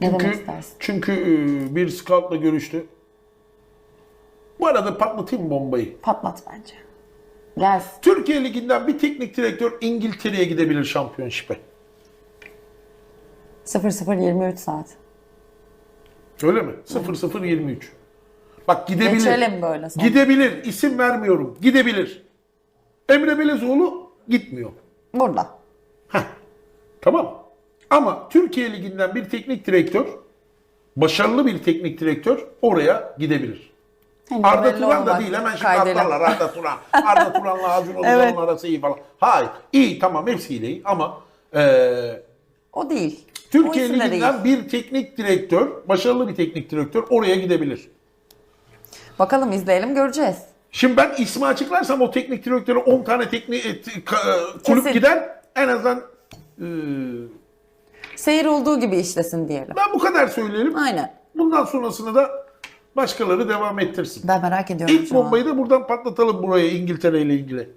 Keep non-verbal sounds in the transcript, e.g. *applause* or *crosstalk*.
Ne Çünkü, demek istersin? çünkü e, bir scoutla görüştü. Bu arada patlatayım bombayı. Patlat bence. Gelsin. Türkiye Ligi'nden bir teknik direktör İngiltere'ye gidebilir şampiyonşipe. 0023 saat. Öyle mi? 0023. Bak gidebilir. Geçelim böyle sonra. Gidebilir. İsim vermiyorum. Gidebilir. Emre Belezoğlu gitmiyor. Burada. Heh. Tamam. Ama Türkiye Ligi'nden bir teknik direktör, başarılı bir teknik direktör oraya gidebilir. Henüz Arda Turan da değil hemen şimdi Kaydedelim. atlarlar Arda Turan. *laughs* Arda Turan'la Acun Ilıcalı'nın Evet. arası iyi falan. Hayır. iyi tamam hepsiyle iyi ama eee O değil. Türkiye o isim de değil. Ligi'nden bir teknik direktör, başarılı bir teknik direktör oraya gidebilir. Bakalım izleyelim göreceğiz. Şimdi ben ismi açıklarsam o teknik direktöre 10 tane teknik e, e, kulüp Kesin. gider. En azından e, Seyir olduğu gibi işlesin diyelim. ben bu kadar söyleyelim. Aynen. Bundan sonrasını da başkaları devam ettirsin. Ben merak ediyorum İlk şu an. bombayı da buradan patlatalım buraya İngiltere ile ilgili.